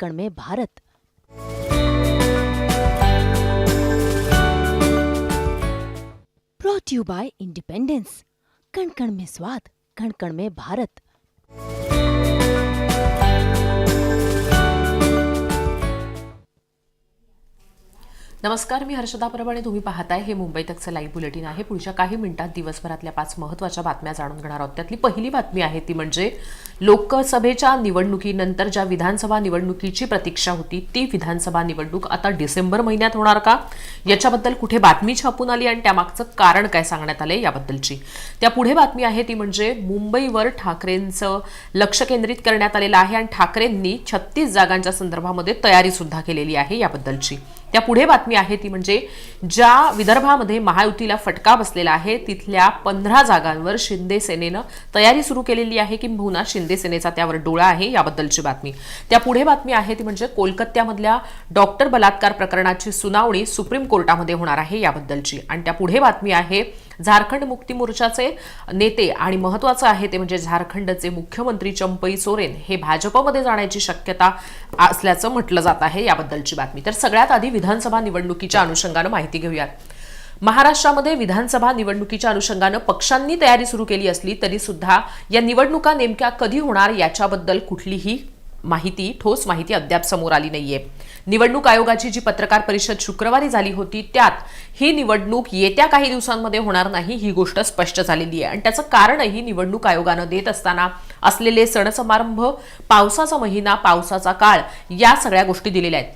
कण में Bharat. Brought you by independence कण कण में स्वाद कण कण में भारत. नमस्कार मी हर्षदा परब तुम्ही पाहताय हे मुंबई तकचं लाईव्ह बुलेटिन आहे. पुढच्या काही मिनिटात दिवसभरातल्या पाच महत्त्वाच्या बातम्या जाणून घेणार आहोत. त्यातली पहिली बातमी आहे ती म्हणजे लोकसभेच्या निवडणुकीनंतर ज्या विधानसभा निवडणुकीची प्रतीक्षा होती ती विधानसभा निवडणूक आता डिसेंबर महिन्यात होणार का? याच्याबद्दल कुठे बातमी छापून आली आणि त्यामागचं कारण काय सांगण्यात आलंय याबद्दलची. त्या पुढे बातमी आहे ती म्हणजे मुंबईवर ठाकरेंचं लक्ष केंद्रित करण्यात आलेलं आहे आणि ठाकरेंनी छत्तीस जागांच्या संदर्भामध्ये तयारी सुद्धा केलेली आहे याबद्दलची. त्या पुढे बातमी आहे ती म्हणजे ज्या विदर्भामध्ये महायुतीला फटका बसलेला आहे तिथल्या पंधरा जागांवर शिंदे सेनेनं तयारी सुरू केलेली आहे किंबहुना शिंदे सेनेचा त्यावर डोळा आहे याबद्दलची बातमी. त्या पुढे बातमी आहे ती म्हणजे कोलकात्यामधल्या डॉक्टर बलात्कार प्रकरणाची सुनावणी सुप्रीम कोर्टामध्ये होणार आहे याबद्दलची. आणि त्या पुढे बातमी आहे झारखंड मुक्ती मोर्चाचे नेते आणि महत्वाचं आहे ते म्हणजे झारखंडचे मुख्यमंत्री चंपई सोरेन हे भाजपमध्ये जाण्याची शक्यता असल्याचं म्हटलं जात आहे याबद्दलची बातमी. तर सगळ्यात आधी विधानसभा निवडणुकीच्या अनुषंगानं माहिती घेऊयात. महाराष्ट्रामध्ये विधानसभा निवडणुकीच्या अनुषंगानं पक्षांनी तयारी सुरू केली असली तरी सुद्धा या निवडणुका नेमक्या कधी होणार याच्याबद्दल कुठलीही माहिती ठोस माहिती अद्याप समोर आली नाहीये. निवडणूक आयोगाची जी पत्रकार परिषद शुक्रवारी झाली होती त्यात ही निवडणूक येत्या काही दिवसांमध्ये होणार नाही ही गोष्ट स्पष्ट झालेली आहे. आणि त्याचं कारणही निवडणूक आयोगानं देत असताना असलेले सण समारंभ पावसाचा महिना पावसाचा काळ या सगळ्या गोष्टी दिलेल्या आहेत.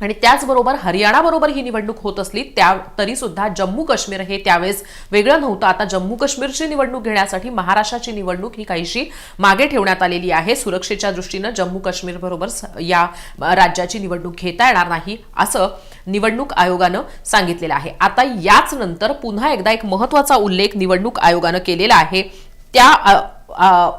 आणि त्याचबरोबर हरियाणाबरोबर ही निवडणूक होत असली त्या तरी सुद्धा जम्मू काश्मीर हे त्यावेळेस वेगळं नव्हतं. आता जम्मू काश्मीरची निवडणूक घेण्यासाठी महाराष्ट्राची निवडणूक ही काहीशी मागे ठेवण्यात आलेली आहे. सुरक्षेच्या दृष्टीनं जम्मू काश्मीर बरोबर या राज्याची निवडणूक घेता येणार नाही असं निवडणूक आयोगानं सांगितलेलं आहे. आता याच नंतर पुन्हा एकदा एक महत्त्वाचा उल्लेख निवडणूक आयोगानं केलेला आहे. त्या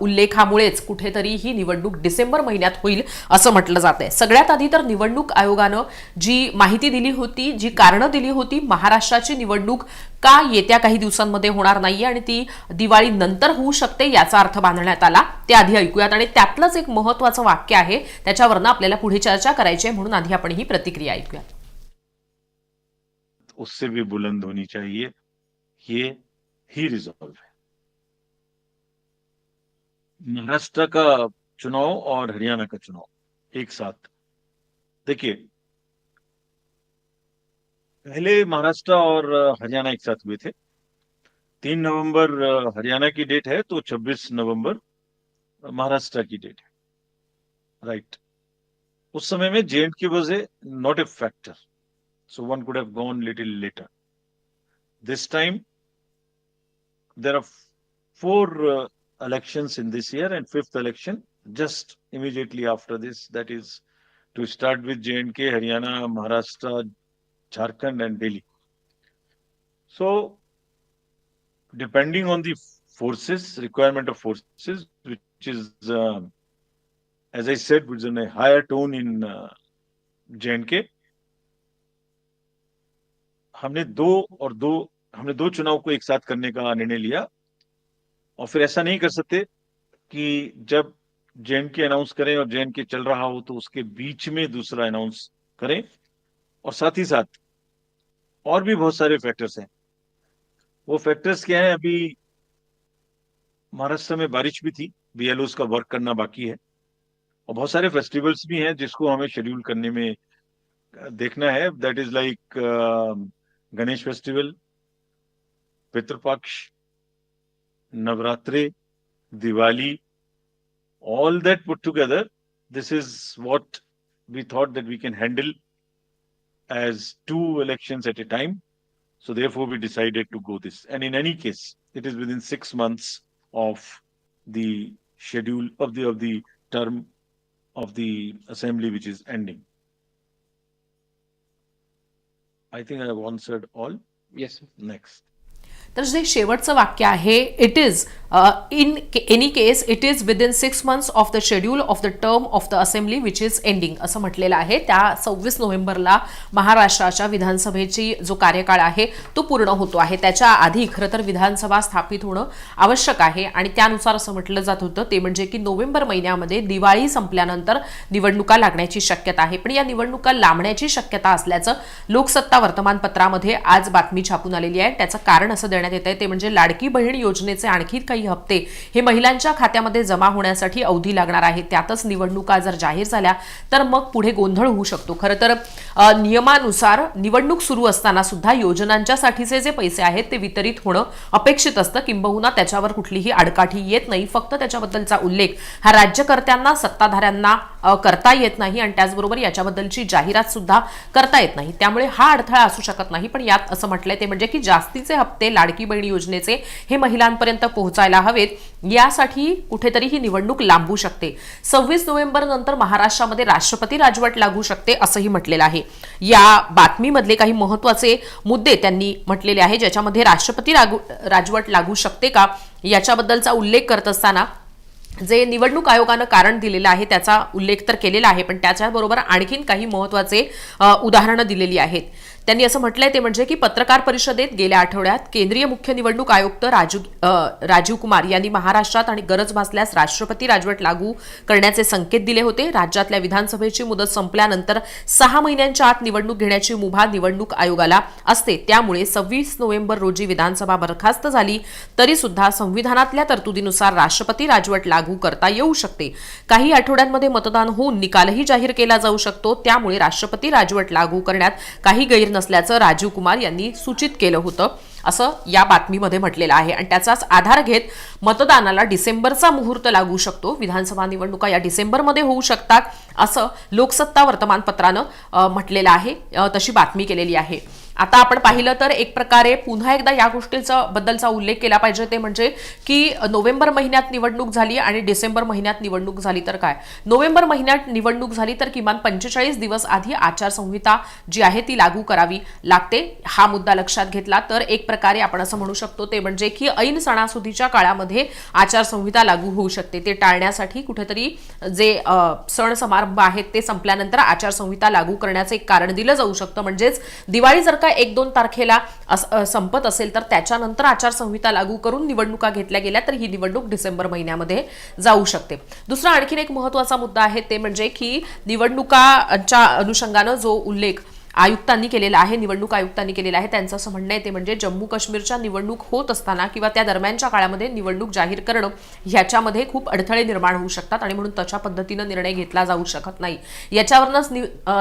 उल्लेखामुळेच कुठेतरी ही निवडणूक डिसेंबर महिन्यात होईल असं म्हटलं जात आहे सगळ्यात आधी तर निवडणूक आयोगानं जी माहिती दिली होती जी कारणं दिली होती महाराष्ट्राची निवडणूक का येत्या काही दिवसांमध्ये होणार नाहीये आणि ती दिवाळी नंतर होऊ शकते याचा अर्थ बांधण्यात आला ते आधी ऐकूयात. आणि त्यातलंच एक महत्वाचं वाक्य आहे त्याच्यावरनं आपल्याला पुढे चर्चा करायची आहे म्हणून आधी आपण ही प्रतिक्रिया ऐकूयात. उससे भी बुलंद होनी चाहिए ये ही रिजॉल्व है. महाराष्ट्र का चुनाव और हरियाणा का चुनाव एक साथ। देखिए पहले महाराष्ट्र और हरियाणा एक साथ हुए थे। तीन नवंबर हरियाणा की डेट है तो 26 नवंबर महाराष्ट्र की डेट है। राइट उस समय में J and K was a not a factor so one gone little later. This time, there are f- four uh, elections in this year and fifth election just immediately after this. That is to start with J&K, Haryana, Maharashtra, Jharkhand and Delhi. So depending on the forces, requirement of forces, which is, um as I said, was in a higher tone in uh, J&K, हमने दो और दो हमने दो चुनाव को एक साथ करने का निर्णय लिया और फिर ऐसा नहीं कर सकते कि जब जेएन के अनाउंस करें और जेएन के चल रहा हो तो उसके बीच में दूसरा अनाउंस करें। और साथ ही साथ और भी बहुत सारे फैक्टर्स हैं। वो फैक्टर्स क्या है? अभी महाराष्ट्र में बारिश भी थी बीएलओ का वर्क करना बाकी है। और बहुत सारे फेस्टिवल्स भी हैं जिसको हमें शेड्यूल करने में देखना है। That is like Ganesh festival Pitrupaksha Navratri, Diwali, all that put together, this is what we thought that we can handle as two elections at a time. So therefore, we decided to go this. And in any case, it is within six months of the schedule of the of the term of the assembly which is ending. I think I have answered all. Yes. Sir. Next. तर जे शेवटचं वाक्य आहे it is in any case it is within six months of the schedule of the term of the assembly which is ending असं म्हटलेलं आहे. त्या सव्वीस नोव्हेंबरला महाराष्ट्राच्या विधानसभेची जो कार्यकाळ आहे तो पूर्ण होतो आहे. त्याच्या आधी खरं तर विधानसभा स्थापित होणं आवश्यक आहे. आणि त्यानुसार असं म्हटलं जात होतं ते म्हणजे की नोव्हेंबर महिन्यामध्ये दिवाळी संपल्यानंतर निवडणुका लागण्याची शक्यता आहे. पण या निवडणुका लांबण्याची शक्यता असल्याचं लोकसत्ता वर्तमानपत्रामध्ये आज बातमी छापून आलेली आहे. त्याचं कारण असं देण्यात येत आहे. ते म्हणजे लाडकी बहीण योजनेचे आणखी काही हप्ते हे महिलांच्या खात्यामध्ये जमा होण्यासाठी अवधी लागणार आहे. त्यातच निवडणुका जर जाहीर झाल्या तर मग पुढे गोंधळ होऊ शकतो. खरं तर नियमानुसार निवडणूक सुरू असताना सुद्धा योजनांच्या साठीचे जे पैसे आहेत ते वितरित होणं अपेक्षित असतं. किंबहुना त्याच्यावर कुठलीही आडकाठी येत नाही. फक्त त्याच्याबद्दलचा उल्लेख हा राज्यकर्त्यांना सत्ताधाऱ्यांना करता येत नाही आणि त्याचबरोबर याच्याबद्दलची जाहिरात सुद्धा करता येत नाही. त्यामुळे हा अडथळा असू शकत नाही. पण यात असं म्हटलंय ते म्हणजे की जास्तीचे हप्ते लाडकी बहीण योजनेचे हे महिलांपर्यंत पोहोचायला हवेत. यासाठी कुठेतरी ही निवडणूक लांबू शकते. सव्वीस नोव्हेंबर नंतर महाराष्ट्रामध्ये राष्ट्रपती राजवट लागू शकते असंही म्हटलेलं आहे. या बातमीमधले काही महत्त्वाचे मुद्दे त्यांनी म्हटलेले आहे ज्याच्यामध्ये राष्ट्रपती राजवट लागू शकते का याच्याबद्दलचा उल्लेख करत असताना जे निवडणूक आयोगानं कारण दिलेलं आहे त्याचा उल्लेख तर केलेला आहे पण त्याच्याबरोबर आणखीन काही महत्त्वाचे उदाहरणं दिलेली आहेत. त्यांनी असं म्हटलंय ते म्हणजे की पत्रकार परिषदेत गेल्या आठवड्यात केंद्रीय मुख्य निवडणूक आयुक्त राजू राजीव कुमार यांनी महाराष्ट्रात आणि गरज भासल्यास राष्ट्रपती राजवट लागू करण्याचे संकेत दिले होते. राज्यातल्या विधानसभेची मुदत संपल्यानंतर सहा महिन्यांच्या आत निवडणूक घेण्याची मुभा निवडणूक आयोगाला असते. त्यामुळे सव्वीस नोव्हेंबर रोजी विधानसभा बरखास्त झाली तरी सुद्धा संविधानातल्या तरतुदीनुसार राष्ट्रपती राजवट लागू करता येऊ शकते. काही आठवड्यांमध्ये मतदान होऊन निकालही जाहीर केला जाऊ शकतो. त्यामुळे राष्ट्रपती राजवट लागू करण्यात काही गैर नसल्याचं राजीव कुमार यांनी सूचित केलं होतं. असं या बातमीमध्ये म्हटलेलं आहे. आणि त्याचाच आधार घेत मतदानाला डिसेंबरचा मुहूर्त लागू शकतो. विधानसभा निवडणुका या डिसेंबरमध्ये होऊ शकतात असं लोकसत्ता वर्तमानपत्रानं म्हटलेलं आहे. तशी बातमी केलेली आहे. आता आपण पाहिलं तर एक प्रकारे पुन्हा एकदा या गोष्टीचा बद्दलचा उल्लेख केला पाहिजे. ते म्हणजे की नोव्हेंबर महिन्यात निवडणूक झाली आणि डिसेंबर महिन्यात निवडणूक झाली तर काय? नोव्हेंबर महिन्यात निवडणूक झाली तर किमान पंचेचाळीस दिवस आधी आचारसंहिता जी आहे ती लागू करावी लागते. हा मुद्दा लक्षात घेतला तर एक प्रकारे आपण असं म्हणू शकतो ते म्हणजे की ऐन सणासुदीच्या काळामध्ये आचारसंहिता लागू होऊ शकते. ते टाळण्यासाठी कुठेतरी जे सण समारंभ आहेत ते संपल्यानंतर आचारसंहिता लागू करण्याचं एक कारण दिलं जाऊ शकतं. म्हणजेच दिवाळी जर का एक दोन तारखेला संपत असेल तर त्याच्यानंतर आचारसंहिता लागू करून निवडणुका घेतल्या गेल्या तर ही निवडणूक डिसेंबर महिन्यामध्ये जाऊ शकते. दुसरा आणखीन एक महत्त्वाचा मुद्दा आहे ते म्हणजे की निवडणुकाच्या अनुषंगानं जो उल्लेख आयुक्तांनी केलेला आहे निवडणूक आयुक्तांनी केलेला आहे. त्यांचं असं म्हणणं आहे ते म्हणजे जम्मू काश्मीरच्या निवडणूक होत असताना किंवा त्या दरम्यानच्या काळामध्ये निवडणूक जाहीर करणं ह्याच्यामध्ये खूप अडथळे निर्माण होऊ शकतात आणि म्हणून तशा पद्धतीनं निर्णय घेतला जाऊ शकत नाही. याच्यावरनंच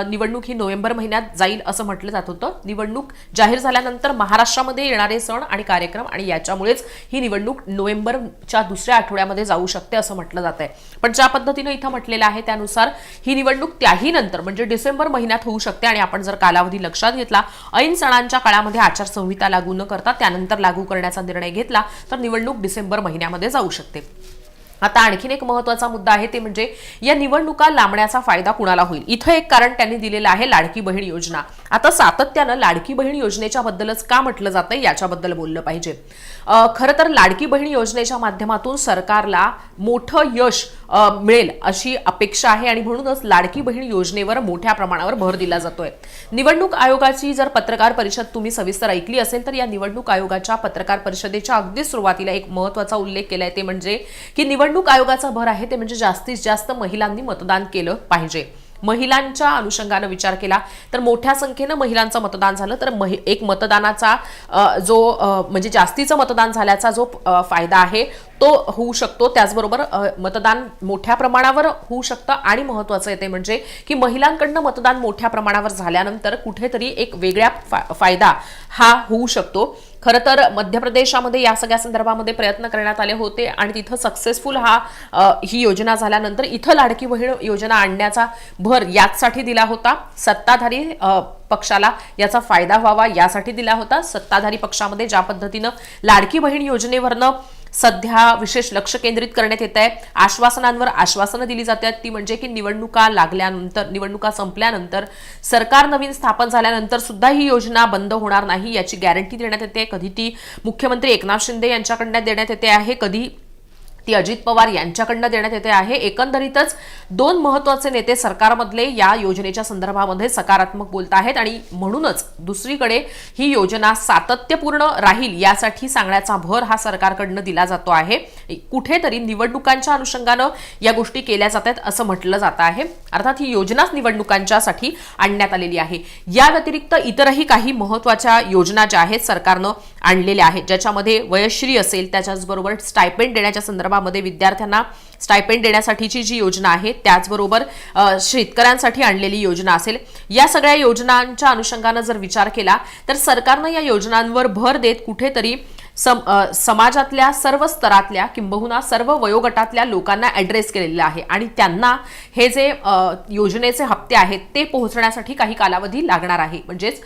निवडणूक ही नोव्हेंबर महिन्यात जाईल असं म्हटलं जात होतं. निवडणूक जाहीर झाल्यानंतर महाराष्ट्रामध्ये येणारे सण आणि कार्यक्रम आणि याच्यामुळेच ही निवडणूक नोव्हेंबरच्या दुसऱ्या आठवड्यामध्ये जाऊ शकते असं म्हटलं जात आहे. पण ज्या पद्धतीनं इथं म्हटलेलं आहे त्यानुसार ही निवडणूक त्याही नंतर म्हणजे डिसेंबर महिन्यात होऊ शकते आणि आपण जर कालावधी लक्षात घेतला. ऐन सणांच्या काळामध्ये आचारसंहिता लागू न करता त्यानंतर लागू करण्याचा निर्णय घेतला तर निवडणूक डिसेंबर महिन्यामध्ये जाऊ शकते. आता आणखीन एक महत्त्वाचा मुद्दा आहे ते म्हणजे या निवडणुका लांबण्याचा फायदा कुणाला होईल? इथं एक कारण त्यांनी दिलेलं आहे लाडकी बहीण योजना. आता सातत्यानं लाडकी बहीण योजनेच्या बद्दलच का म्हटलं जातं याच्याबद्दल बोललं पाहिजे. खरं तर लाडकी बहीण योजनेच्या माध्यमातून सरकारला मोठं यश मिळेल अशी अपेक्षा आहे आणि म्हणूनच लाडकी बहीण योजनेवर मोठ्या प्रमाणावर भर दिला जातोय. निवडणूक आयोगाची जर पत्रकार परिषद तुम्ही सविस्तर ऐकली असेल तर या निवडणूक आयोगाच्या पत्रकार परिषदेच्या अगदी सुरुवातीला एक महत्त्वाचा उल्लेख केलाय ते म्हणजे की निवडणूक आयोगाचा भर आहे ते म्हणजे जास्तीत जास्त महिलांनी मतदान केलं पाहिजे. महिलांच्या अनुषंगानं विचार केला तर मोठ्या संख्येनं महिलांचं मतदान झालं तर महि- एक मतदानाचा जो म्हणजे जास्तीचं मतदान झाल्याचा जो फायदा आहे तो होऊ शकतो. त्याचबरोबर मतदान मोठ्या प्रमाणावर होऊ शकतं आणि महत्वाचं आहे ते म्हणजे की महिलांकडनं मतदान मोठ्या प्रमाणावर झाल्यानंतर कुठेतरी एक वेगळ्या फा- फायदा हा होऊ शकतो. खरं तर मध्य प्रदेशामध्ये या सगळ्या संदर्भामध्ये प्रयत्न करण्यात आले होते आणि तिथं सक्सेसफुल हा ही योजना झाल्यानंतर इथं लाडकी बहीण योजना आणण्याचा भर याचसाठी दिला होता. सत्ताधारी पक्षाला याचा फायदा व्हावा यासाठी दिला होता. सत्ताधारी पक्षामध्ये ज्या पद्धतीनं लाडकी बहीण योजनेवरनं सध्या विशेष लक्ष केंद्रित करण्यात येत आहे. आश्वासनांवर आश्वासनं दिली जातात ती म्हणजे की निवडणुका लागल्यानंतर निवडणुका संपल्यानंतर सरकार नवीन स्थापन झाल्यानंतर सुद्धा ही योजना बंद होणार नाही याची गॅरंटी देण्यात येते. कधी ती मुख्यमंत्री एकनाथ शिंदे यांच्याकडनं देण्यात येते आहे. कधी ती अजित पवार यांच्याकडनं देण्यात येते आहे. एकंदरीतच दोन महत्त्वाचे नेते सरकारमधले या योजनेच्या संदर्भामध्ये सकारात्मक बोलत आहेत आणि म्हणूनच दुसरीकडे ही योजना सातत्यपूर्ण राहील यासाठी सांगण्याचा भर हा सरकारकडनं दिला जातो आहे. कुठेतरी निवडणुकांच्या अनुषंगानं या गोष्टी केल्या जात आहेत असं म्हटलं जात आहे. अर्थात ही योजनाच निवडणुकांच्यासाठी आणण्यात आलेली आहे. या व्यतिरिक्त इतरही काही महत्त्वाच्या योजना ज्या आहेत सरकारनं आणलेल्या आहेत ज्याच्यामध्ये वयश्री असेल त्याच्याचबरोबर स्टायपेंड देण्याच्या संदर्भामध्ये विद्यार्थ्यांना स्टायपेंड देण्यासाठीची जी योजना आहे त्याचबरोबर शेतकऱ्यांसाठी आणलेली योजना असेल या सगळ्या योजनांच्या अनुषंगानं जर विचार केला तर सरकारनं या योजनांवर भर देत कुठेतरी सम समाजातल्या सर्व स्तरातल्या किंबहुना सर्व वयोगटातल्या लोकांना ॲड्रेस केलेलं आहे. आणि त्यांना हे जे योजनेचे हप्ते आहेत ते पोहोचण्यासाठी काही कालावधी लागणार आहे. म्हणजेच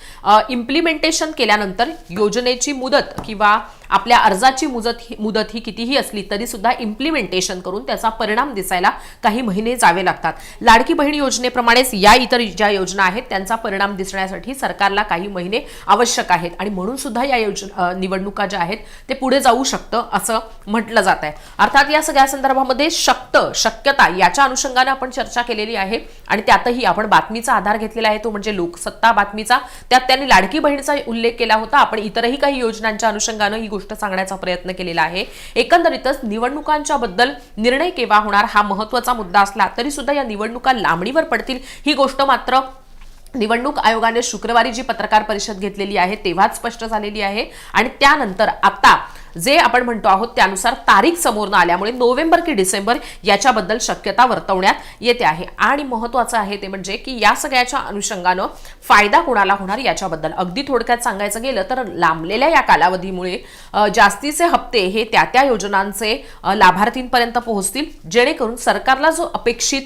इम्प्लिमेंटेशन केल्यानंतर योजनेची मुदत किंवा आपल्या अर्जाची मुदत ही मुदत ही कितीही असली तरी सुद्धा इम्प्लिमेंटेशन करून त्याचा परिणाम दिसायला काही महिने जावे लागतात. लाडकी बहीण योजनेप्रमाणेच या इतर ज्या योजना आहेत त्यांचा परिणाम दिसण्यासाठी सरकारला काही महिने आवश्यक आहेत. आणि म्हणून सुद्धा या योजना निवडणुका ज्या आहेत ते पुढे जाऊ शकतं असं म्हटलं जात आहे. अर्थात या सगळ्या संदर्भामध्ये शक्त शक्यता याच्या अनुषंगाने आपण चर्चा केलेली आहे आणि त्यातही आपण बातमीचा आधार घेतलेला आहे तो म्हणजे लोकसत्ता बातमीचा. त्यात त्यांनी लाडकी बहिणीचा उल्लेख केला होता. आपण इतरही काही योजनांच्या अनुषंगानं ही गोष्ट सांगण्याचा प्रयत्न केलेला आहे. एकंदरीतच निवडणुकांच्या बद्दल निर्णय केव्हा होणार हा महत्त्वाचा मुद्दा असला तरी सुद्धा या निवडणुका लांबणीवर पडतील. ही गोष्ट मात्र निवडणूक आयोगाने शुक्रवारी जी पत्रकार परिषद घेतलेली आहे तेव्हाच स्पष्ट झालेली आहे. आणि त्यानंतर आता जे आपण म्हणतो आहोत त्यानुसार तारीख समोर न आल्यामुळे नोव्हेंबर की डिसेंबर याच्याबद्दल शक्यता वर्तवण्यात येते आहे. आणि महत्वाचं आहे ते म्हणजे की या सगळ्याच्या अनुषंगानं फायदा कोणाला होणार याच्याबद्दल? अगदी थोडक्यात सांगायचं गेलं तर लांबलेल्या या कालावधीमुळे जास्तीचे हप्ते हे त्या त्या योजनांचे लाभार्थींपर्यंत पोहोचतील जेणेकरून सरकारला जो अपेक्षित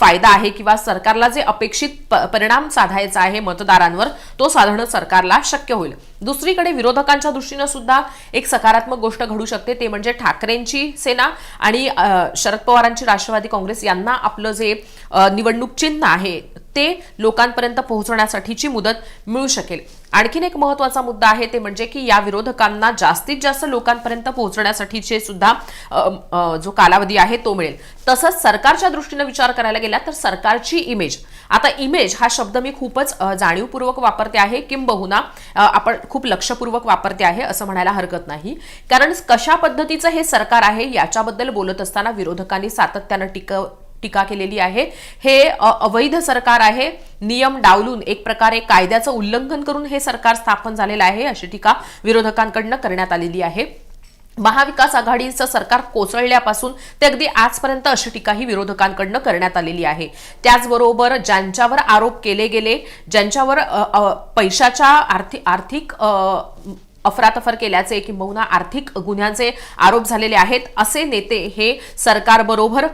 फायदा आहे किंवा सरकारला जे अपेक्षित परिणाम साधायचा आहे मतदारांवर तो साधणं सरकारला शक्य होईल. दुसरीकडे विरोधकांच्या दृष्टीनं सुद्धा एक सकारात्मक गोष्ट घडू शकते ते म्हणजे ठाकरेंची सेना आणि शरद पवारांची राष्ट्रवादी काँग्रेस यांना आपलं जे निवडणूक चिन्ह आहे ते लोकांपर्यंत पोहोचण्यासाठीची मुदत मिळू शकेल. आणखीन एक महत्त्वाचा मुद्दा आहे ते म्हणजे की या विरोधकांना जास्तीत जास्त लोकांपर्यंत पोहोचण्यासाठीचे सुद्धा जो कालावधी आहे तो मिळेल. तसंच सरकारच्या दृष्टीनं विचार करायला गेला तर सरकारची इमेज आता इमेज हा शब्द मी खूपच जाणीवपूर्वक वापरते आहे किंबहुना आपण खूप लक्षपूर्वक वापरते आहे असं म्हणायला हरकत नाही. कारण कशा पद्धतीचं हे सरकार आहे याच्याबद्दल बोलत असताना विरोधकांनी सातत्यानं टीक टीका केलेली आहे. हे अवैध सरकार आहे. नियम डावलून एक प्रकारे कायद्याचं उल्लंघन करून हे सरकार स्थापन झालेलं आहे अशी टीका विरोधकांकडनं करण्यात आलेली आहे. महाविकास आघाडीचं सरकार कोसळल्यापासून ते अगदी आजपर्यंत अशी टीकाही विरोधकांकडनं करण्यात आलेली आहे. त्याचबरोबर ज्यांच्यावर आरोप केले गेले ज्यांच्यावर पैशाच्या आर्थिक आर्थिक अफरातफर केल्याचे किंबहुना आर्थिक गुन्ह्यांचे आरोप झालेले आहेत असे नेते हे सरकारबरोबर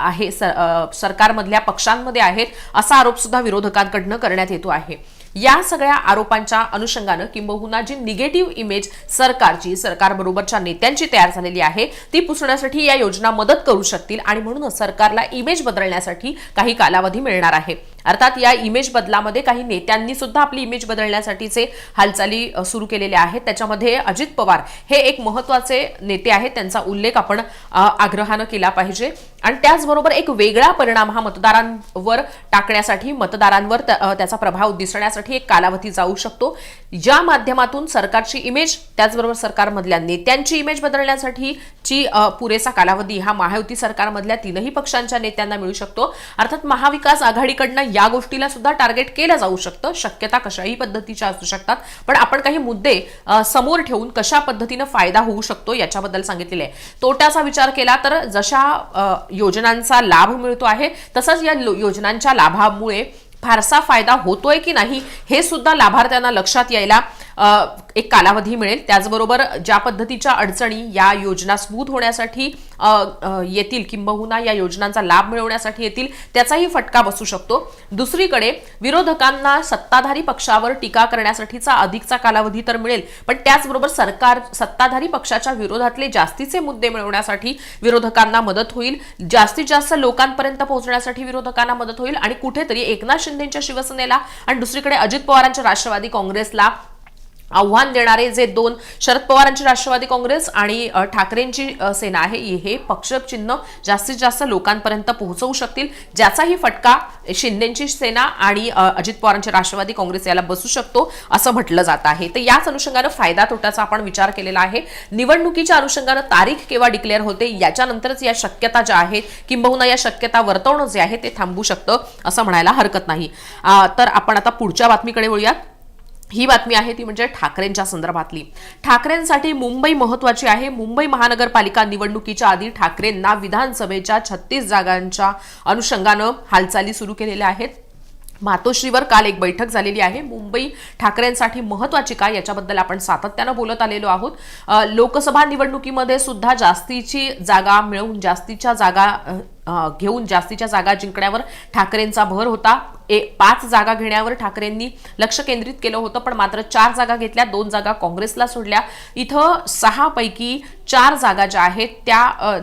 आहे स- सरकारमधल्या पक्षांमध्ये आहेत असा आरोप सुद्धा विरोधकांकडनं करण्यात येतो आहे. या सगळ्या आरोपांच्या अनुषंगानं किंबहुना जी निगेटिव्ह इमेज सरकारची सरकारबरोबरच्या नेत्यांची तयार झालेली आहे ती पुसण्यासाठी या योजना मदत करू शकतील आणि म्हणूनच सरकारला इमेज बदलण्यासाठी काही कालावधी मिळणार आहे. अर्थात या इमेज बदलामध्ये काही नेत्यांनी सुद्धा आपली इमेज बदलण्यासाठीचे हालचाली सुरू केलेल्या आहेत. त्याच्यामध्ये अजित पवार हे एक महत्त्वाचे नेते आहेत. त्यांचा उल्लेख आपण आग्रहानं केला पाहिजे. आणि त्याचबरोबर एक वेगळा परिणाम हा मतदारांवर टाकण्यासाठी मतदारांवर त्याचा प्रभाव दिसण्यासाठी एक कालावधी जाऊ शकतो. ज्या माध्यमातून सरकारची इमेज त्याचबरोबर सरकारमधल्या नेत्यांची इमेज बदलण्यासाठी ची पुरेसा कालावधी हा महायुती सरकारमधल्या तीनही पक्षांच्या नेत्यांना मिळू शकतो. अर्थात महाविकास आघाडीकडनं या गोष्टीला सुद्धा टार्गेट केलं जाऊ शकतं. शक्यता कशाही पद्धतीच्या असू शकतात. पण आपण काही मुद्दे समोर ठेवून कशा पद्धतीनं फायदा होऊ शकतो याच्याबद्दल सांगितलेले आहे. तोट्याचा विचार केला तर जशा योजनांचा लाभ मिळतो आहे तसंच या लो- योजनांच्या लाभामुळे फारसा फायदा होतोय की नाही हे सुद्धा लाभार्थ्यांना लक्षात यायला एक कालावधी मिळेल. त्याचबरोबर ज्या पद्धतीच्या अडचणी या योजना स्मूथ होण्यासाठी येतील किंबहुना या योजनांचा लाभ मिळवण्यासाठी येतील त्याचाही फटका बसू शकतो. दुसरीकडे विरोधकांना सत्ताधारी पक्षावर टीका करण्यासाठीचा अधिकचा कालावधी तर मिळेल पण त्याचबरोबर सरकार सत्ताधारी पक्षाच्या विरोधातले जास्तीचे मुद्दे मिळवण्यासाठी विरोधकांना मदत होईल. जास्तीत जास्त लोकांपर्यंत पोहोचण्यासाठी विरोधकांना मदत होईल आणि कुठेतरी एकनाथ शिंदेच्या शिवसेनेला आणि दुसरीकडे अजित पवारांच्या राष्ट्रवादी काँग्रेसला आव्हान देणारे जे दोन शरद पवारांची राष्ट्रवादी काँग्रेस आणि ठाकरेंची सेना आहे हे पक्षचिन्ह जास्तीत जास्त लोकांपर्यंत पोहोचवू शकतील ज्याचाही फटका शिंदेची सेना आणि अजित पवारांची राष्ट्रवादी काँग्रेस याला बसू शकतो असं म्हटलं जात आहे. तर याच अनुषंगानं फायदा तोट्याचा आपण विचार केलेला आहे. निवडणुकीच्या अनुषंगानं तारीख केव्हा डिक्लेअर होते याच्यानंतरच या शक्यता ज्या आहेत किंबहुना या शक्यता वर्तवणं जे आहे ते थांबू शकतं असं म्हणायला हरकत नाही. तर आपण आता पुढच्या बातमीकडे वळूयात. ही बातमी आहे ती म्हणजे ठाकरेंच्या संदर्भातली. ठाकरेंसाठी मुंबई महत्वाची आहे. मुंबई महानगरपालिका निवडणुकीच्या आधी ठाकरेंना विधानसभेच्या छत्तीस जागांच्या अनुषंगानं हालचाली सुरू केलेल्या आहेत. मातोश्रीवर काल एक बैठक झालेली आहे. मुंबई ठाकरेंसाठी महत्वाची काय याच्याबद्दल आपण सातत्यानं बोलत आलेलो आहोत. लोकसभा निवडणुकीमध्ये सुद्धा जास्तीची जागा मिळवून जास्तीच्या जागा घेऊन जास्तीच्या जागा जिंकण्यावर ठाकरेंचा भर होता. ए पाच जागा घेण्यावर ठाकरेंनी लक्ष केंद्रित केलं होतं पण मात्र चार जागा घेतल्या दोन जागा काँग्रेसला सोडल्या. इथं सहापैकी चार जागा ज्या आहेत त्या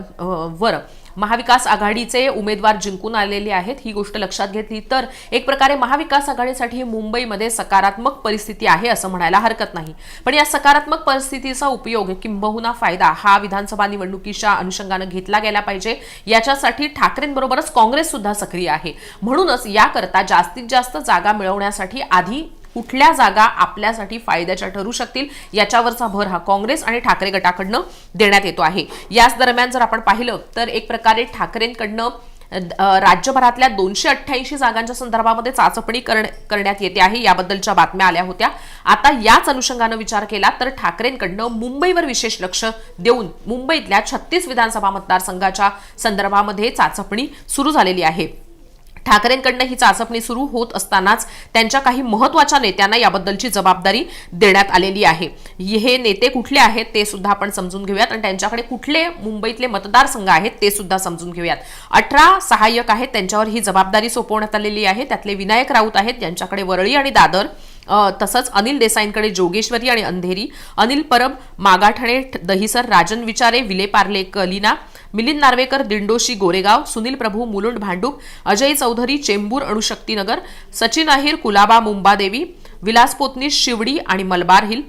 वर महाविकास आघाडीचे उमेदवार जिंकून आलेले आहेत. ही गोष्ट लक्षात घेतली तर एक प्रकारे महाविकास आघाडीसाठी मुंबईमध्ये सकारात्मक परिस्थिती आहे असं म्हणायला हरकत नाही. पण या सकारात्मक परिस्थितीचा उपयोग किंबहुना फायदा हा विधानसभा निवडणुकीच्या अनुषंगानं घेतला गेला पाहिजे. याच्यासाठी ठाकरेंबरोबरच काँग्रेस सुद्धा सक्रिय आहे. म्हणूनच याकरता जास्तीत जास्त जागा मिळवण्यासाठी आधी कुठल्या जागा आपल्यासाठी फायद्याच्या ठरू शकतील याच्यावरचा भर हा काँग्रेस आणि ठाकरे गटाकडनं देण्यात येतो आहे. याच दरम्यान जर आपण पाहिलं तर एक प्रकारे ठाकरेंकडनं राज्यभरातल्या दोनशे अठ्ठ्याऐंशी जागांच्या संदर्भामध्ये चाचपणी करण्यात येते आहे याबद्दलच्या बातम्या आल्या होत्या. आता याच अनुषंगानं विचार केला तर ठाकरेंकडनं मुंबईवर विशेष लक्ष देऊन मुंबईतल्या छत्तीस विधानसभा मतदारसंघाच्या संदर्भामध्ये चाचपणी सुरू झालेली आहे. ठाकरेंकडनं ही चाचपणी सुरू होत असतानाच त्यांच्या काही महत्त्वाच्या नेत्यांना याबद्दलची जबाबदारी देण्यात आलेली आहे. हे नेते कुठले आहेत ते सुद्धा आपण समजून घेऊयात आणि त्यांच्याकडे कुठले मुंबईतले मतदारसंघ आहेत ते सुद्धा समजून घेऊयात. अठरा सहाय्यक आहेत त्यांच्यावर ही जबाबदारी सोपवण्यात आलेली आहे. त्यातले विनायक राऊत आहेत त्यांच्याकडे वरळी आणि दादर तसंच अनिल देसाईंकडे जोगेश्वरी आणि अंधेरी अनिल परब मागाठणे दहिसर राजन विचारे विले पार्ले कलिना मिलिंद नार्वेकर दिंडोशी गोरेगाव सुनील प्रभू मुलुंड भांडूप अजय चौधरी चेंबूर अणुशक्तीनगर सचिन अहिर कुलाबा मुंबादेवी विलास पोतनीस शिवडी आणि मलबार हिल.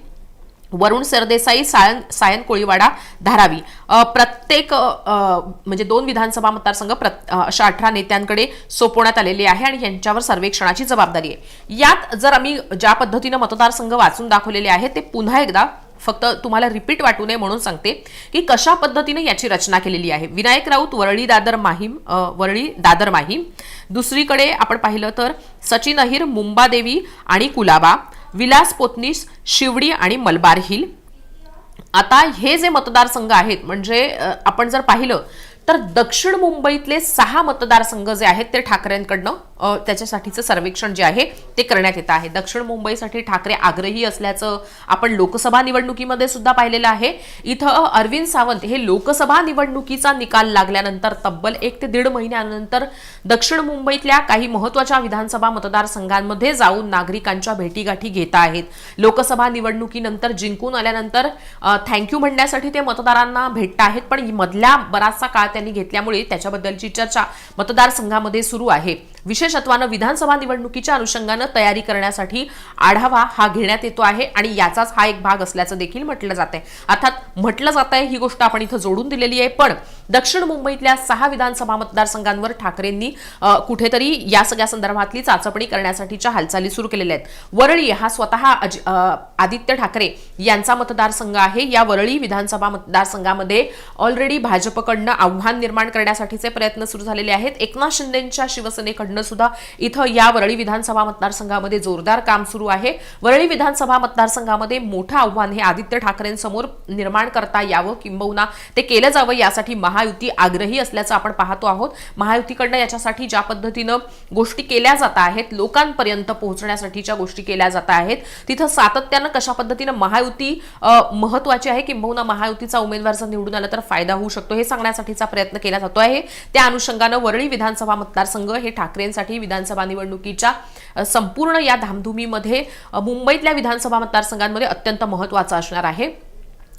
वरुण सरदेसाई सायन सायन कोळीवाडा धारावी. प्रत्येक म्हणजे दोन विधानसभा मतदारसंघ प्रत- अशा अठरा नेत्यांकडे सोपवण्यात आलेले आहे आणि यांच्यावर सर्वेक्षणाची जबाबदारी आहे. यात जर आम्ही ज्या पद्धतीनं मतदारसंघ वाचून दाखवलेले आहेत ते पुन्हा एकदा फक्त तुम्हाला रिपीट वाटू नये म्हणून सांगते की कशा पद्धतीने याची रचना केलेली आहे. विनायक राऊत वरळी दादर माहीम वरळी दादर माहीम. दुसरीकडे आपण पाहिलं तर सचिन अहिर मुंबादेवी आणि कुलाबा. विलास पोतनीस शिवडी आणि मलबार हिल. आता हे जे मतदारसंघ आहेत म्हणजे आपण जर पाहिलं तर दक्षिण मुंबईतले सहा मतदारसंघ जे आहेत ते ठाकरेंकडनं त्याच्यासाठीचं सर्वेक्षण जे आहे ते करण्यात येत आहे. दक्षिण मुंबईसाठी ठाकरे आग्रही असल्याचं आपण लोकसभा निवडणुकीमध्ये सुद्धा पाहिलेलं आहे. इथं अरविंद सावंत हे लोकसभा निवडणुकीचा निकाल लागल्यानंतर तब्बल एक ते दीड महिन्यानंतर दक्षिण मुंबईतल्या काही महत्त्वाच्या विधानसभा मतदारसंघांमध्ये जाऊन नागरिकांच्या भेटीगाठी घेत आहेत. लोकसभा निवडणुकीनंतर जिंकून आल्यानंतर थँक्यू म्हणण्यासाठी ते मतदारांना भेटत आहेत. पण मधल्या बराचसा काळ त्यांनी घेतल्यामुळे त्याच्याबद्दलची चर्चा मतदारसंघामध्ये सुरू आहे. विशेषत्वानं विधानसभा निवडणुकीच्या अनुषंगानं तयारी करण्यासाठी आढावा हा घेण्यात येतो आहे आणि याचाच हा एक भाग असल्याचं देखील म्हटलं जात आहे अर्थात म्हटलं जात आहे ही गोष्ट आपण इथं जोडून दिलेली आहे. पण दक्षिण मुंबईतल्या सहा विधानसभा मतदारसंघांवर ठाकरेंनी कुठेतरी या सगळ्या संदर्भातली चाचपणी करण्यासाठीच्या हालचाली सुरू केलेल्या आहेत. वरळी हा स्वतः अज- आदित्य ठाकरे यांचा मतदारसंघ आहे. या वरळी विधानसभा मतदारसंघामध्ये ऑलरेडी भाजपकडनं आव्हान निर्माण करण्यासाठीचे प्रयत्न सुरू झालेले आहेत. एकनाथ शिंदेच्या शिवसेनेकडनं सुद्धा इथं या वरळी विधानसभा मतदारसंघामध्ये जोरदार काम सुरू आहे. वरळी विधानसभा मतदारसंघामध्ये मोठं आव्हान हे आदित्य ठाकरेंसमोर निर्माण करता यावं किंबहुना ते केलं जावं यासाठी महायुती आग्रही असल्याचं आपण पाहतो आहोत. महायुतीकडनं याच्यासाठी ज्या पद्धतीनं गोष्टी केल्या जात आहेत लोकांपर्यंत पोहोचण्यासाठीच्या गोष्टी केल्या जात आहेत तिथं सातत्यानं कशा पद्धतीनं महायुती महत्वाची आहे किंबहुना महायुतीचा उमेदवार जर निवडून आला तर फायदा होऊ शकतो हे सांगण्यासाठीचा प्रयत्न केला जातो आहे. त्या अनुषंगानं वरळी विधानसभा मतदारसंघ हे ठाकरेंसाठी विधानसभा निवडणुकीच्या संपूर्ण या धामधुमीमध्ये मुंबईतल्या विधानसभा मतदारसंघांमध्ये अत्यंत महत्वाचं असणार आहे.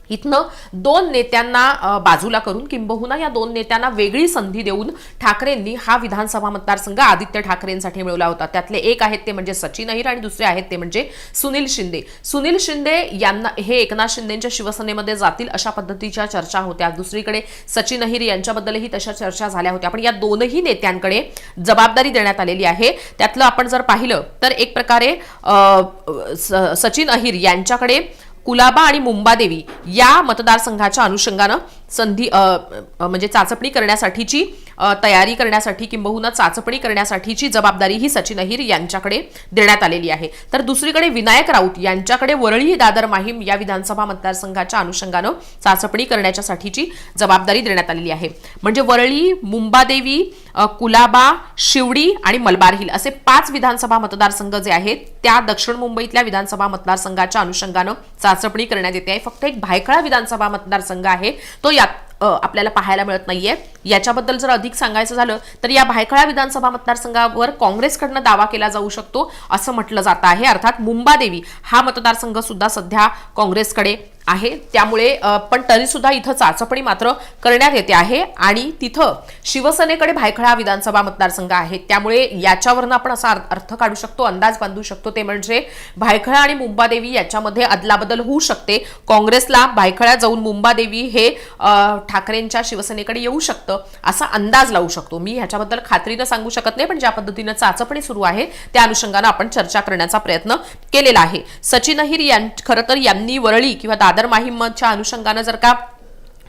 इथनं दोन नेत्यांना बाजूला करून किंबहुना या दोन नेत्यांना वेगळी संधी देऊन ठाकरेंनी हा विधानसभा मतदारसंघ आदित्य ठाकरेंसाठी मिळवला होता. त्यातले एक आहेत ते म्हणजे सचिन अहिर आणि दुसरे आहेत ते म्हणजे सुनील शिंदे. सुनील शिंदे यांना हे एकनाथ शिंदेच्या शिवसेनेमध्ये जातील अशा पद्धतीच्या चर्चा होत्या. दुसरीकडे सचिन अहिर यांच्याबद्दलही तशा चर्चा झाल्या होत्या. पण या दोनही नेत्यांकडे जबाबदारी देण्यात आलेली आहे. त्यातलं आपण जर पाहिलं तर एक प्रकारे स- सचिन अहिर यांच्याकडे कुलाबा आणि मुंबादेवी या मतदारसंघाच्या अनुषंगानं संधी म्हणजे चाचपणी करण्यासाठीची तयारी करण्यासाठी किंबहुना चाचपणी करण्यासाठीची जबाबदारी ही सचिन अहिर यांच्याकडे देण्यात आलेली आहे. तर दुसरीकडे विनायक राऊत यांच्याकडे वरळी दादर माहीम या विधानसभा मतदारसंघाच्या अनुषंगानं चाचपणी करण्याच्यासाठीची जबाबदारी देण्यात आलेली आहे. म्हणजे वरळी मुंबादेवी कुलाबा शिवडी आणि मलबार हिल असे पाच विधानसभा मतदारसंघ जे आहेत त्या दक्षिण मुंबईतल्या विधानसभा मतदारसंघाच्या अनुषंगानं चाचपणी करण्यात येते. आहे फक्त एक भायखळा विधानसभा मतदारसंघ आहे तो या आपल्याला पाहायला मिळत नाहीये. याच्याबद्दल जर अधिक सांगायचं झालं तर या भायखळा विधानसभा मतदारसंघावर काँग्रेसकडनं दावा केला जाऊ शकतो असं म्हटलं जात आहे. अर्थात मुंबादेवी हा मतदारसंघ सुद्धा सध्या काँग्रेसकडे आहे. त्यामुळे पण तरीसुद्धा इथं चाचपणी मात्र करण्यात येते आहे आणि तिथं शिवसेनेकडे भायखळा विधानसभा मतदारसंघ आहे. त्यामुळे याच्यावरनं आपण असा अर्थ- अर्थ काढू शकतो अंदाज बांधू शकतो. ते म्हणजे भायखळा आणि मुंबादेवी याच्यामध्ये अदलाबदल होऊ शकते. काँग्रेसला भायखळा जाऊन मुंबादेवी हे ठाकरेंच्या शिवसेनेकडे येऊ शकतं असा अंदाज लावू शकतो. मी ह्याच्याबद्दल खात्रीनं सांगू शकत नाही पण ज्या पद्धतीनं चाचपणी सुरू आहे त्या अनुषंगानं आपण चर्चा करण्याचा प्रयत्न केलेला आहे. सचिन अहिर यां खरं तर यांनी वरळी किंवा दादर माहीमच्या अनुषंगानं जर का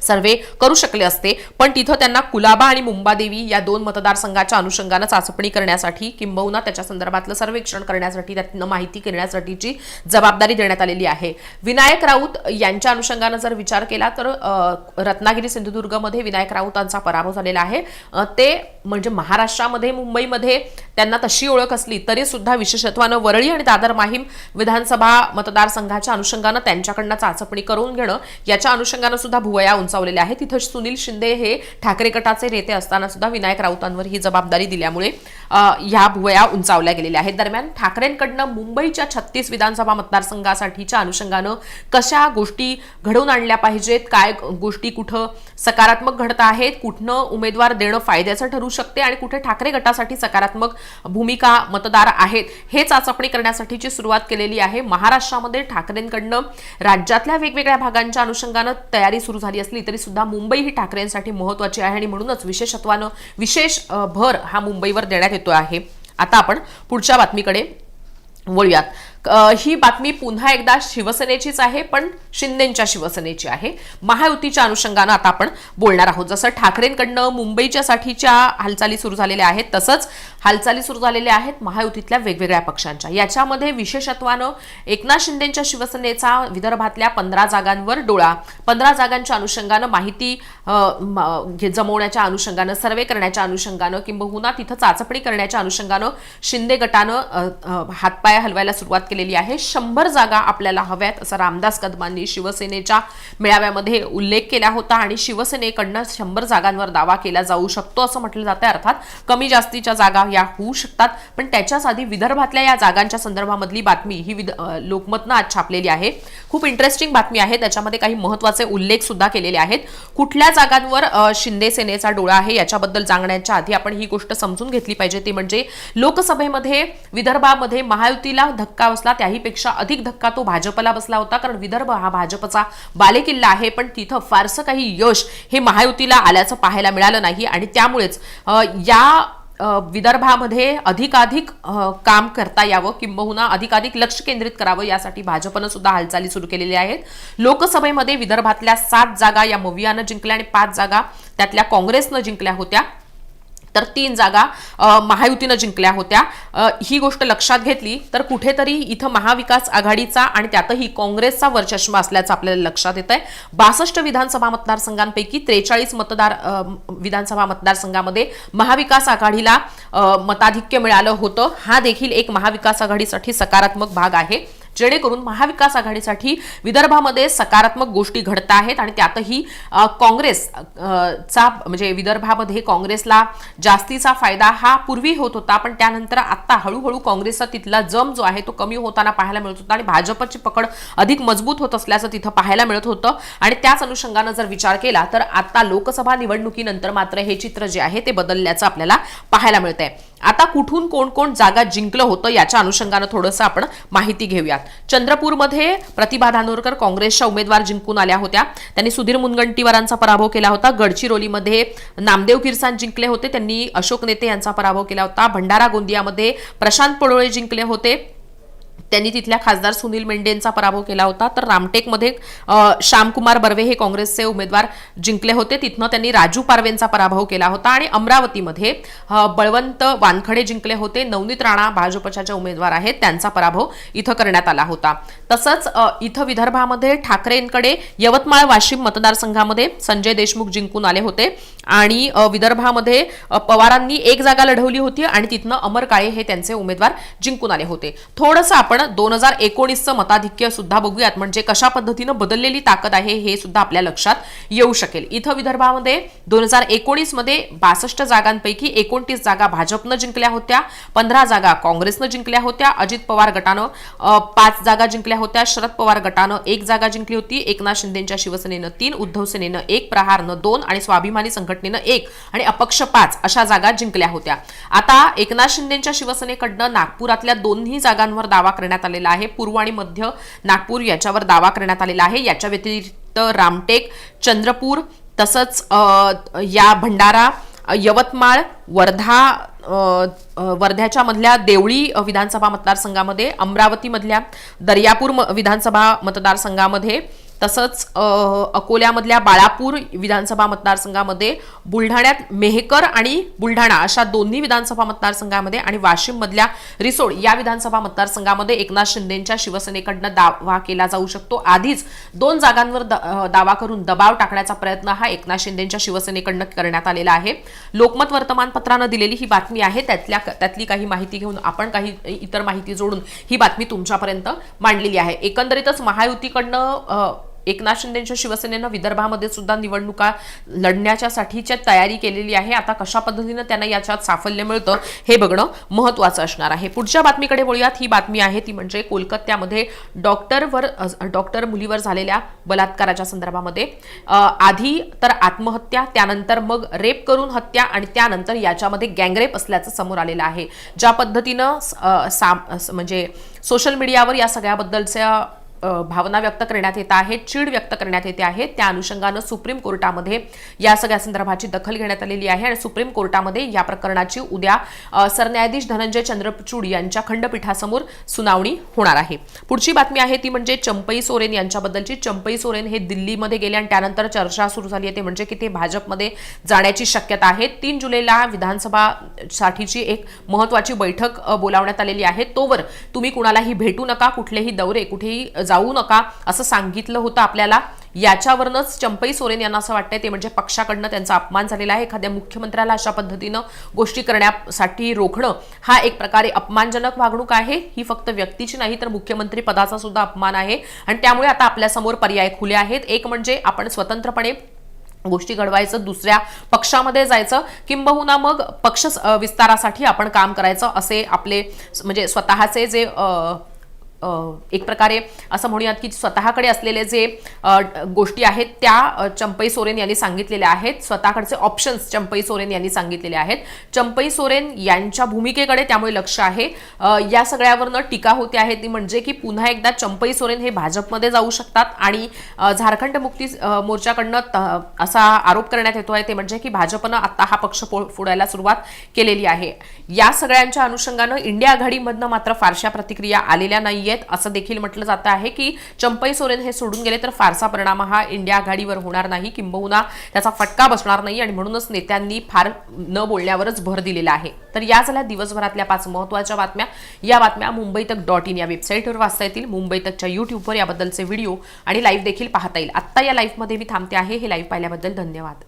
सर्वे करू शकले असते. पण तिथं त्यांना कुलाबा आणि मुंबादेवी या दोन मतदारसंघाच्या अनुषंगानं चाचपणी करण्यासाठी किंबहुना त्याच्या संदर्भातलं सर्वेक्षण करण्यासाठी त्यातनं माहिती करण्यासाठीची जबाबदारी देण्यात आलेली आहे. विनायक राऊत यांच्या अनुषंगानं जर विचार केला तर रत्नागिरी सिंधुदुर्गमध्ये विनायक राऊतांचा पराभव झालेला आहे. ते म्हणजे महाराष्ट्रामध्ये मुंबईमध्ये त्यांना तशी ओळख असली तरी सुद्धा विशेषत्वानं वरळी आणि दादर माहीम विधानसभा मतदारसंघाच्या अनुषंगानं त्यांच्याकडनं चाचपणी करून घेणं याच्या अनुषंगानं सुद्धा भुवया उंचावलेल्या आहेत. तिथं सुनील शिंदे हे ठाकरे गटाचे नेते असताना सुद्धा विनायक राऊतांवर ही जबाबदारी दिल्यामुळे या ह्या भुवया उंचावल्या गेलेल्या आहेत. दरम्यान ठाकरेंकडनं मुंबईच्या छत्तीस विधानसभा मतदारसंघासाठीच्या अनुषंगानं कशा गोष्टी घडवून आणल्या पाहिजेत? काय गोष्टी कुठं सकारात्मक घडत आहेत? कुठनं उमेदवार देणं फायद्याचं ठरू शकते? आणि कुठे ठाकरे गटासाठी सकारात्मक भूमिका मतदार आहेत? हे चाचपणी करण्यासाठीची सुरुवात केलेली आहे. महाराष्ट्रामध्ये ठाकरेंकडनं राज्यातल्या वेगवेगळ्या भागांच्या अनुषंगानं तयारी सुरू झाली असली तरी सुद्धा मुंबई ही ठाकरेंसाठी महत्वाची आहे आणि म्हणूनच विशेषत्वानं विशेष भर हा मुंबईवर देण्यात येतो आहे. आता आपण पुढच्या बातमीकडे वळूयात. ही बातमी पुन्हा एकदा शिवसेनेचीच आहे पण शिंदेच्या शिवसेनेची आहे. महायुतीच्या अनुषंगानं आता आपण बोलणार आहोत. जसं ठाकरेंकडनं मुंबईच्या साठीच्या हालचाली सुरू झालेल्या आहेत तसंच हालचाली सुरू झालेल्या आहेत महायुतीतल्या वेगवेगळ्या पक्षांच्या. याच्यामध्ये विशेषत्वानं एकनाथ शिंदेच्या शिवसेनेचा विदर्भातल्या पंधरा जागांवर डोळा. पंधरा जागांच्या अनुषंगानं माहिती जमवण्याच्या अनुषंगानं सर्वे करण्याच्या अनुषंगानं किंबहुना तिथं चाचपणी करण्याच्या अनुषंगानं शिंदे गटानं हातपाय हलवायला सुरुवात केली. केलेली आहे. शंभर जागा आपल्याला हव्यात असं रामदास कदमांनी शिवसेनेच्या मेळाव्यामध्ये उल्लेख केला होता आणि शिवसेनेकडनं शंभर जागांवर दावा केला जाऊ शकतो असं म्हटलं जातं अर्थात कमी जास्तीच्या जागा या होऊ शकतात पण त्याच्याच आधी विदर्भातल्या या जागांच्या संदर्भामधली बातमी ही विद लोकमतनं आज छापलेली आहे. खूप इंटरेस्टिंग बातमी आहे. त्याच्यामध्ये काही महत्त्वाचे उल्लेख सुद्धा केलेले आहेत. कुठल्या जागांवर शिंदे सेनेचा डोळा आहे याच्याबद्दल जाणण्याच्या आधी आपण ही गोष्ट समजून घेतली पाहिजे. ती म्हणजे लोकसभेमध्ये विदर्भामध्ये महायुतीला धक्का बसला. त्याहीपेक्षा अधिक धक्का तो भाजपला बसला होता कारण विदर्भ हा भाजपचा बालेकिल्ला आहे. पण तिथं फारसं काही यश हे महायुतीला आल्याचं पाहायला मिळालं नाही. आणि त्यामुळेच या विदर्भामध्ये अधिकाधिक काम करता यावं किंबहुना अधिकाधिक लक्ष केंद्रित करावं यासाठी भाजपनं सुद्धा हालचाली सुरू केलेल्या आहेत. लोकसभेमध्ये विदर्भातल्या सात जागा या मवियानं जिंकल्या आणि पाच जागा त्यातल्या काँग्रेसनं जिंकल्या होत्या. तर तीन जागा महायुतीनं जिंकल्या होत्या. ही गोष्ट लक्षात घेतली तर कुठेतरी इथं महाविकास आघाडीचा आणि त्यातही काँग्रेसचा वरचष्मा असल्याचं आपल्याला लक्षात येत आहे बासष्ट विधानसभा मतदारसंघांपैकी त्रेचाळीस मतदार विधानसभा मतदारसंघामध्ये महाविकास आघाडीला मताधिक्य मिळालं होतं. हा देखील एक महाविकास आघाडीसाठी सकारात्मक भाग आहे. जेणेकरून महाविकास आघाडीसाठी विदर्भामध्ये सकारात्मक गोष्टी घडत आहेत आणि त्यातही काँग्रेस चा म्हणजे विदर्भामध्ये काँग्रेसला जास्तीचा फायदा हा पूर्वी होत होता पण त्यानंतर आता हळूहळू काँग्रेसचा तिथला जम जो आहे तो कमी होताना पाहायला मिळत होता आणि भाजपची पकड अधिक मजबूत होत असल्याचं तिथं पाहायला मिळत होतं. आणि त्याच अनुषंगानं जर विचार केला तर आता लोकसभा निवडणुकीनंतर मात्र हे चित्र जे आहे ते बदलल्याचं आपल्याला पाहायला मिळत आहे आता कुठून कोण कोण जागा जिंकलं होतं याच्या अनुषंगानं थोडंसं आपण माहिती घेऊयात. चंद्रपूरमध्ये प्रतिभा धानोरकर काँग्रेसच्या उमेदवार जिंकून आल्या होत्या. त्यांनी सुधीर मुनगंटीवारांचा पराभव केला होता. गडचिरोलीमध्ये नामदेव किरसान जिंकले होते. त्यांनी अशोक नेते यांचा पराभव केला होता. भंडारा गोंदियामध्ये प्रशांत पडोळे जिंकले होते. त्यांनी तिथल्या खासदार सुनील मेंढेंचा पराभव केला होता. तर रामटेकमध्ये श्यामकुमार बर्वे हे काँग्रेसचे उमेदवार जिंकले होते. तिथनं त्यांनी राजू पारवेंचा पराभव केला होता आणि अमरावतीमध्ये बळवंत वानखडे जिंकले होते. नवनीत राणा भाजपच्या ज्या उमेदवार आहेत. त्यांचा पराभव इथं करण्यात आला होता. तसंच इथं विदर्भामध्ये ठाकरेंकडे यवतमाळ वाशिम मतदारसंघामध्ये संजय देशमुख जिंकून आले होते आणि विदर्भामध्ये पवारांनी एक जागा लढवली होती आणि तिथनं अमर काळे हे त्यांचे उमेदवार जिंकून आले होते. थोडंसं आपण दोन हजार एकोणीसचं मताधिक्य सुद्धा बघूयात. म्हणजे कशा पद्धतीनं बदललेली ताकद आहे हे सुद्धा आपल्या लक्षात येऊ शकेल. इथं विदर्भामध्ये दोन हजार एकोणीसमध्ये बासष्ट जागांपैकी एकोणतीस जागा भाजपनं जिंकल्या होत्या पंधरा जागा काँग्रेसनं जिंकल्या होत्या अजित पवार गटानं पाच जागा जिंकल्या होत्या शरद पवार गटानं एक जागा जिंकली होती एकनाथ शिंदेच्या शिवसेनेनं तीन उद्धव सेनेनं एक प्रहारनं दोन आणि स्वाभिमानी संघटनेनं एक आणि अपक्ष पाच अशा जागा जिंकल्या होत्या. आता एकनाथ शिंदेच्या शिवसेनेकडनं नागपुरातल्या दोन्ही जागांवर दावा करण्यात आलेला आहे. पूर्व आणि मध्य नागपूर याच्यावर दावा करण्यात आलेला आहे. याच्या व्यतिरिक्त रामटेक चंद्रपूर तसंच या भंडारा यवतमाळ वर्धा वर्ध्याच्या मधल्या देवळी विधानसभा मतदारसंघामध्ये अमरावतीमधल्या दर्यापूर म- विधानसभा मतदारसंघामध्ये तसंच अकोल्यामधल्या बाळापूर विधानसभा मतदारसंघामध्ये बुलढाण्यात मेहकर आणि बुलढाणा अशा दोन्ही विधानसभा मतदारसंघामध्ये आणि वाशिममधल्या रिसोड या विधानसभा मतदारसंघामध्ये एकनाथ शिंदेच्या शिवसेनेकडनं दावा केला जाऊ शकतो. आधीच दोन जागांवर द- दावा करून दबाव टाकण्याचा प्रयत्न हा एकनाथ शिंदेच्या शिवसेनेकडनं करण्यात आलेला आहे. लोकमत वर्तमानपत्रानं दिलेली ही बातमी आहे. त्यातल्या त्यातली काही माहिती घेऊन आपण काही इतर माहिती जोडून ही बातमी तुमच्यापर्यंत मांडलेली आहे. एकंदरीतच महायुतीकडनं एकनाथ शिंदेच्या शिवसेनेनं विदर्भामध्ये सुद्धा निवडणुका लढण्याच्यासाठीच्या तयारी केलेली आहे. आता कशा पद्धतीनं त्यांना याच्यात साफल्य मिळतं हे बघणं महत्वाचं असणार आहे. पुढच्या बातमीकडे वळूयात. ही बातमी आहे ती म्हणजे कोलकात्यामध्ये डॉक्टरवर डॉक्टर मुलीवर झालेल्या बलात्काराच्या संदर्भामध्ये. आधी तर आत्महत्या त्यानंतर मग रेप करून हत्या आणि त्यानंतर याच्यामध्ये गँगरेप असल्याचं समोर आलेलं आहे. ज्या पद्धतीनं अ, साम- म्हणजे सोशल मीडियावर या सगळ्याबद्दलच्या भावना व्यक्त करण्यात येत आहेत चीड व्यक्त करण्यात येते आहे. त्या अनुषंगानं सुप्रीम कोर्टामध्ये या सगळ्या संदर्भाची दखल घेण्यात आलेली आहे आणि सुप्रीम कोर्टामध्ये या प्रकरणाची उद्या सरन्यायाधीश धनंजय चंद्रचूड यांच्या खंडपीठासमोर सुनावणी होणार आहे. पुढची बातमी आहे ती म्हणजे चंपई सोरेन यांच्याबद्दलची. चंपई सोरेन हे दिल्लीमध्ये गेले आणि त्यानंतर चर्चा सुरू झाली आहे. ते म्हणजे की ते भाजपमध्ये जाण्याची शक्यता आहे. तीन जुलैला विधानसभा साठीची एक महत्वाची बैठक बोलावण्यात आलेली आहे. तोवर तुम्ही कुणालाही भेटू नका कुठलेही दौरे कुठेही जाऊ नका असं सांगितलं होतं आपल्याला. याच्यावरनच चंपई सोरेन यांना असं वाटतंय ते म्हणजे पक्षाकडनं त्यांचा अपमान झालेला आहे. एखाद्या मुख्यमंत्र्याला अशा पद्धतीनं गोष्टी करण्यासाठी रोखणं हा एक प्रकारे अपमानजनक वागणूक आहे. ही फक्त व्यक्तीची नाही तर मुख्यमंत्री पदाचा सुद्धा अपमान आहे. आणि त्यामुळे आता आपल्यासमोर पर्याय खुले आहेत. एक म्हणजे आपण स्वतंत्रपणे गोष्टी घडवायचं दुसऱ्या पक्षामध्ये जायचं किंबहुना मग पक्ष विस्तारासाठी आपण काम करायचं असे आपले म्हणजे स्वतःचे जे एक प्रकारे असं म्हणूयात की स्वतःकडे असलेले जे गोष्टी आहेत त्या चंपई सोरेन यांनी सांगितलेल्या आहेत. स्वतःकडचे ऑप्शन्स चंपई सोरेन यांनी सांगितलेले आहेत. चंपई सोरेन यांच्या भूमिकेकडे त्यामुळे लक्ष आहे. या सगळ्यावरनं टीका होते आहे ती म्हणजे की पुन्हा एकदा चंपई सोरेन हे भाजपमध्ये जाऊ शकतात आणि झारखंड मुक्ती मोर्चाकडनं त- असा आरोप करण्यात येतो आहे ते म्हणजे की भाजपनं आता हा पक्ष फोडायला सुरुवात केलेली आहे. या सगळ्यांच्या अनुषंगानं इंडिया आघाडीमधनं मात्र फारशा प्रतिक्रिया आलेल्या नाहीये. आहेत. असं देखील म्हटलं जातं आहे की चंपई सोरेन हे सोडून गेले तर फारसा परिणाम हा इंडिया आघाडीवर होणार नाही. किंबहुना त्याचा फटका बसणार नाही आणि म्हणूनच नेत्यांनी फार न बोलण्यावरच भर दिलेला आहे. तर या झाल्या दिवसभरातल्या पाच महत्त्वाच्या बातम्या. या बातम्या मुंबई तक डॉट इन या वेबसाईटवर वाचता येतील. मुंबई तकच्या युट्यूबवर याबद्दलचे व्हिडिओ आणि लाईव्ह देखील पाहता येईल. आत्ता या लाईव्हमध्ये मी थांबते आहे. हे लाईव्ह पाहिल्याबद्दल धन्यवाद.